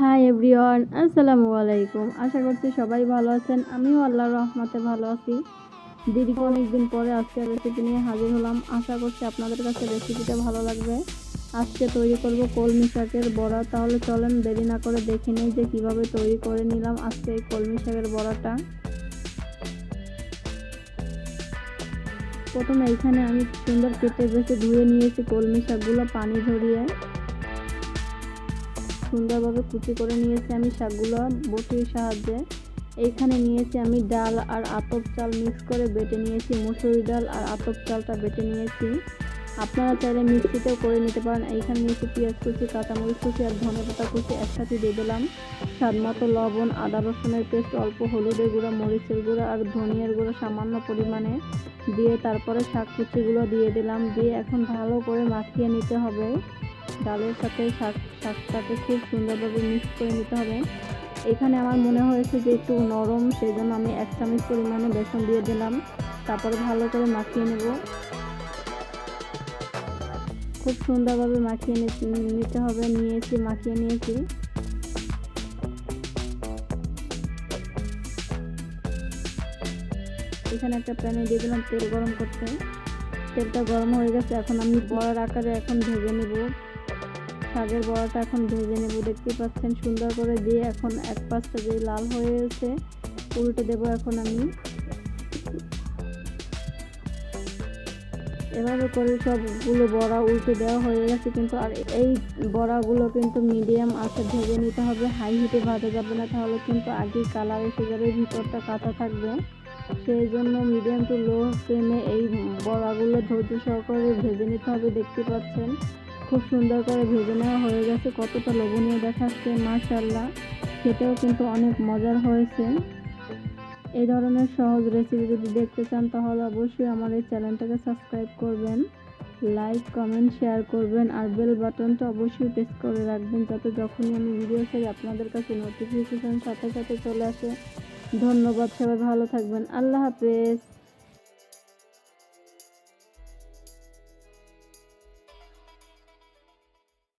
Hi everyone আসসালামু আলাইকুম আশা করছি সবাই ভালো আছেন। আমিও আল্লাহর রহমতে ভালো আছি। দীর্ঘ অনেকদিন পরে আজকে রেসিপি নিয়ে হাজির হলাম। আশা করছি আপনাদের কাছে রেসিপিটা ভালো লাগবে। আজকে তৈরি করব কলমি শাকের বড়া। তাহলে চলেন দেরি না করে দেখে নিই যে কীভাবে তৈরি করে নিলাম আজকে এই কলমি শাকের বড়াটা। প্রথমে এইখানে আমি সুন্দর কেটে বেছে ধুয়ে নিয়েছি কলমি শাকগুলো পানি ঝরিয়ে। সুন্দরভাবে কুচি করে নিয়েছি আমি শাকগুলো বটির সাহায্যে। এইখানে নিয়েছি আমি ডাল আর আতপ চাল মিক্স করে বেটে নিয়েছি, মুসুরি ডাল আর আতপ চালটা বেটে নিয়েছি। আপনারা চাইলে মিক্সিতেও করে নিতে পারেন। এইখানে নিয়েছি পেঁয়াজ কুচি, কাঁচামরিচ কুচি আর ধনে পাতা কুচি একসাথে দিয়ে দিলাম। স্বাদ মতো লবণ, আদা রসুনের পেস্ট, অল্প হলুদের গুঁড়া, মরিচের গুঁড়া আর ধনিয়ার গুঁড়া সামান্য পরিমাণে দিয়ে তারপরে শাক কুচিগুলো দিয়ে দিলাম। দিয়ে এখন ভালো করে মাখিয়ে নিতে হবে। ডালের সাথে শাক, শাকটাকে খুব সুন্দরভাবে মিক্স করে নিতে হবে। এখানে আমার মনে হয়েছে যে একটু নরম সেই জন্য আমি এক চামচ পরিমাণে বেসন দিয়ে দিলাম। তারপরে ভালো করে মাখিয়ে নেব। খুব সুন্দরভাবে মাখিয়ে নিতে হবে, নিয়েছি, মাখিয়ে নিয়েছি। এখানে একটা প্যানে দিয়ে দিলাম তেল গরম করতে। তেলটা গরম হয়ে গেছে, এখন আমি বড়ার আকারে এখন ভেজে নেব। শাকের বড়াটা এখন ভেজে নেব। দেখতে পাচ্ছেন সুন্দর করে দিয়ে এখন এক পাশটা যে লাল হয়ে গেছে, উল্টে দেব এখন আমি। এভাবে করে সবগুলো বড়া উল্টে দেওয়া হয়ে গেছে কিন্তু আর এই বড়াগুলো কিন্তু মিডিয়াম আছে, ভেজে নিতে হবে। হাই হিটে ভাজা যাবে না, তাহলে কিন্তু আগেই কালার এসে যাবে, ভিতরটা কাঁচা থাকবে। সেই জন্য মিডিয়াম টু লো ফ্লেমে এই বড়াগুলো ধৈর্য সহকারে ভেজে নিতে হবে, দেখতে পাচ্ছেন। খুব সুন্দর করে ভেজে নেওয়া হয়ে গেছে। কতটা লোভনীয় দেখাচ্ছে মাশাল্লাহ খেতেও কিন্তু অনেক মজার হয়েছে। এই ধরনের সহজ রেসিপি যদি দেখতে চান, তাহলে অবশ্যই আমার এই চ্যানেলটাকে সাবস্ক্রাইব করবেন লাইক কমেন্ট শেয়ার করবেন, আর বেল বাটনটা অবশ্যই প্রেস করে রাখবেন, যাতে যখনই আমি ভিডিও চাই আপনাদের কাছে নোটিফিকেশন সাথে সাথে চলে আসে। ধন্যবাদ, সবাই ভালো থাকবেন। আল্লাহ হাফেজ।